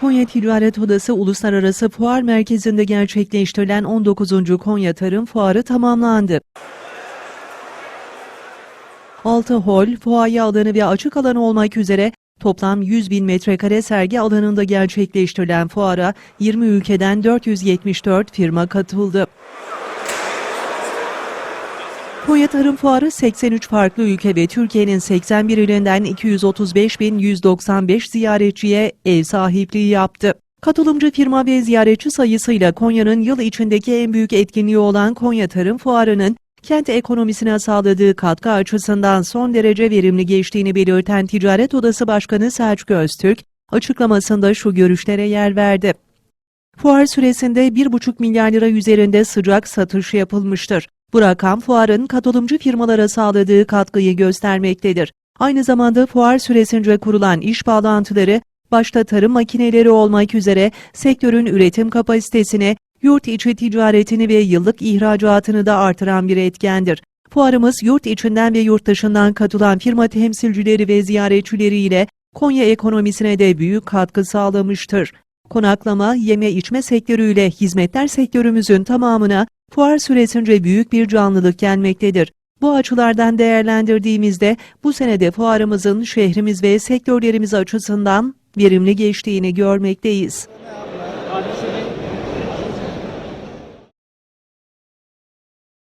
Konya Ticaret Odası Uluslararası Fuar Merkezi'nde gerçekleştirilen 19. Konya Tarım Fuarı tamamlandı. 6 hol, fuaye alanı ve açık alan olmak üzere toplam 100 bin metrekare sergi alanında gerçekleştirilen fuara 20 ülkeden 474 firma katıldı. Konya Tarım Fuarı 83 farklı ülke ve Türkiye'nin 81 ilinden 235.195 ziyaretçiye ev sahipliği yaptı. Katılımcı firma ve ziyaretçi sayısıyla Konya'nın yıl içindeki en büyük etkinliği olan Konya Tarım Fuarı'nın kent ekonomisine sağladığı katkı açısından son derece verimli geçtiğini belirten Ticaret Odası Başkanı Selçuk Öztürk, açıklamasında şu görüşlere yer verdi. Fuar süresinde 1,5 milyar lira üzerinde sıcak satış yapılmıştır. Bu rakam fuarın katılımcı firmalara sağladığı katkıyı göstermektedir. Aynı zamanda fuar süresince kurulan iş bağlantıları, başta tarım makineleri olmak üzere sektörün üretim kapasitesini, yurt içi ticaretini ve yıllık ihracatını da artıran bir etkendir. Fuarımız yurt içinden ve yurt dışından katılan firma temsilcileri ve ziyaretçileriyle Konya ekonomisine de büyük katkı sağlamıştır. Konaklama, yeme içme sektörüyle hizmetler sektörümüzün tamamına fuar süresince büyük bir canlılık gelmektedir. Bu açılardan değerlendirdiğimizde bu senede fuarımızın şehrimiz ve sektörlerimiz açısından verimli geçtiğini görmekteyiz.